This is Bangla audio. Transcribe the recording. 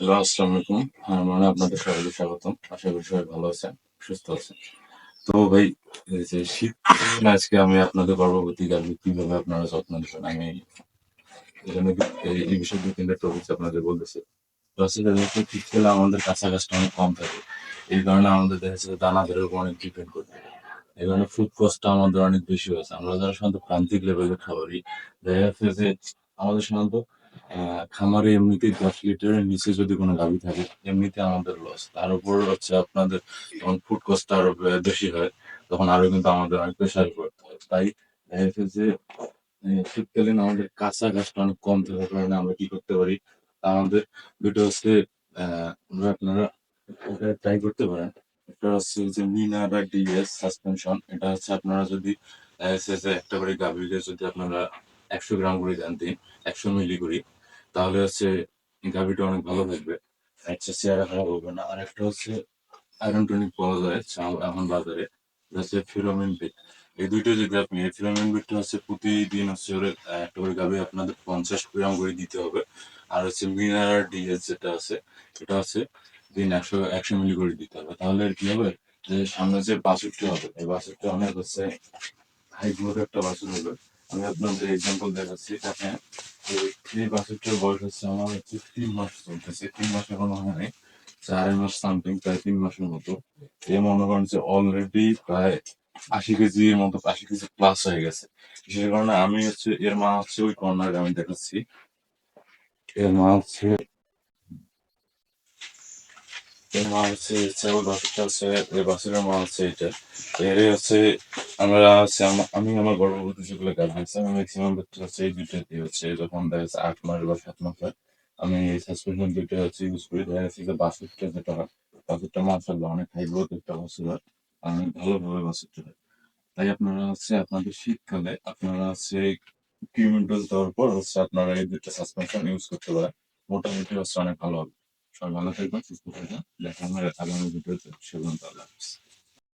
হ্যালো, আসসালামু আলাইকুম। হ্যাঁ মানে আপনাদের সবাইকে স্বাগতম। আশা করি সবাই ভালো আছেন, সুস্থ আছেন। তো ভাই যে শীত আজকে আমি আপনাদের গর্ভবতী গাভী কীভাবে আপনারা যত্ন নেবেন, আমি এই বিষয়ে দু তিনটা টপিক আপনাদের বলতেছি। শীতকালে আমাদের কাছাকাছিটা অনেক কম থাকে। এই কারণে আমাদের দেখা যাচ্ছে দানাদারের উপর অনেক ডিপেন্ড করতে এই কারণে ফুড কস্টটা আমাদের অনেক বেশি হয়েছে। আমরা যারা সাধারণত প্রান্তিক লেভেলের খাবারই, দেখা যাচ্ছে যে আমাদের সাধারণত খামারে এমনিতে দশ লিটারের নিচে যদি কোনো গাভী থাকে, এমনিতে আমাদের লস তার উপর হচ্ছে আপনাদের যখন ফুড কস্টটা আরও বেশি হয়, তখন আরও কিন্তু আমাদের অনেক প্রেশার করতে হয়। তাই দেখা যে শীতকালীন আমাদের কাঁচা গাছটা অনেক কম থাকার কারণে আমরা কি করতে পারি? আমাদের দুটো হচ্ছে আপনারা ট্রাই করতে পারেন। একটা হচ্ছে যে মিনারা ডিএস সাসপেনশন এটা হচ্ছে আপনারা যদি একটা করে গাভীকে যদি আপনারা একশো গ্রাম করে দেন দিন, একশো মিলি করি তাহলে হচ্ছে গাভীটা অনেক ভালো থাকবে। একটা চেহারা খারাপ হবে না। আর একটা হচ্ছে আয়রন টনিক পাওয়া যায় এখন বাজারে। হচ্ছে ফিরোমিন বিট এই দুইটা যদি আপনি, এই ফিরোমিন বিটটা হচ্ছে প্রতিদিন হচ্ছে ওরে একটা করে গাভী আপনাদের পঞ্চাশ গ্রাম করে দিতে হবে। আর হচ্ছে মিনারেল ডিএস যেটা আছে, এটা হচ্ছে দিন একশো একশো মিলি করে দিতে হবে। তাহলে কি হবে? যে সামনে যে বাছুরটা হবে, এই বাছুরটা অনেক হচ্ছে হাই গ্রোথ একটা বাছুর হবে। আমি আপনাদের এক্সাম্পল দেখাচ্ছি। দেখেন এই- বাছুরটার বয়স হচ্ছে আমার হচ্ছে তিন মাস চলতেছে। তিন মাস এখনও হয়নি চার মাস সামথিং প্রায় তিন মাসের মতো। এ মনে করেন যে অলরেডি প্রায় আশি কেজির মতো, আশি কেজি প্লাস হয়ে গেছে। সে কারণে আমি হচ্ছে, এর মা হচ্ছে ওই কর্নারে, আমি দেখাচ্ছি। এর মা হচ্ছে এর মা হচ্ছে হচ্ছে ওই হচ্ছে এই বাছুরের মা হচ্ছে এটা এর হচ্ছে আমরা হচ্ছে আমি আমার গর্ভবতী যেগুলো গাছ দিয়েছি আমি ম্যাক্সিমাম ক্ষেত্রে হচ্ছে এই দুইটাতে হচ্ছে যখন দেখা যাচ্ছে আট মাস বা সাত মাস হয় আমি এই সাসপেনশন দুইটা হচ্ছে ইউজ করি দেখা যাচ্ছে যে বাছুরটা যেটা হয় বাছুরটা মাশাআল্লাহ অনেক হাই গ্রোথ একটা বাছুর হয় অনেক ভালোভাবে বাছুরটা হয় তাই আপনারা হচ্ছে আপনাদের শীতকালে আপনারা হচ্ছে কিউমিন ডোজ দেওয়ার পর হচ্ছে আপনারা এই দুইটা সাসপেনশন ইউজ করতে পারেন মোটামুটি হচ্ছে অনেক ভালো হবে সবাই ভালো থাকবেন সুস্থ থাকবেন। দেখা হবে আগামী ভিডিওতে। সেগুলো আল্লাহ